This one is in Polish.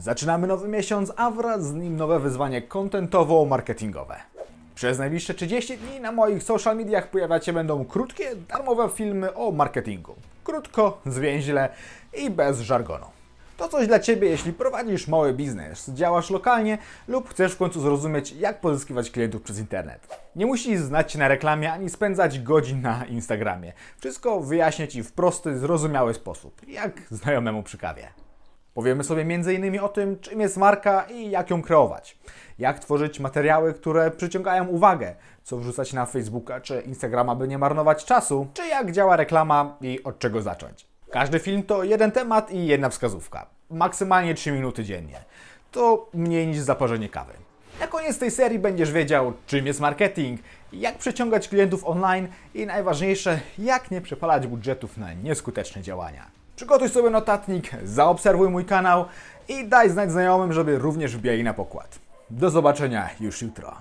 Zaczynamy nowy miesiąc, a wraz z nim nowe wyzwanie kontentowo-marketingowe. Przez najbliższe 30 dni na moich social mediach pojawiać się będą krótkie, darmowe filmy o marketingu. Krótko, zwięźle i bez żargonu. To coś dla Ciebie, jeśli prowadzisz mały biznes, działasz lokalnie lub chcesz w końcu zrozumieć, jak pozyskiwać klientów przez internet. Nie musisz znać się na reklamie ani spędzać godzin na Instagramie. Wszystko wyjaśnię Ci w prosty, zrozumiały sposób, jak znajomemu przy kawie. Powiemy sobie m.in. o tym, czym jest marka i jak ją kreować. Jak tworzyć materiały, które przyciągają uwagę, co wrzucać na Facebooka czy Instagrama, by nie marnować czasu, czy jak działa reklama i od czego zacząć. Każdy film to jeden temat i jedna wskazówka. Maksymalnie 3 minuty dziennie. To mniej niż zaparzenie kawy. Na koniec tej serii będziesz wiedział, czym jest marketing, jak przyciągać klientów online i najważniejsze, jak nie przepalać budżetów na nieskuteczne działania. Przygotuj sobie notatnik, zaobserwuj mój kanał i daj znać znajomym, żeby również wbijali na pokład. Do zobaczenia już jutro.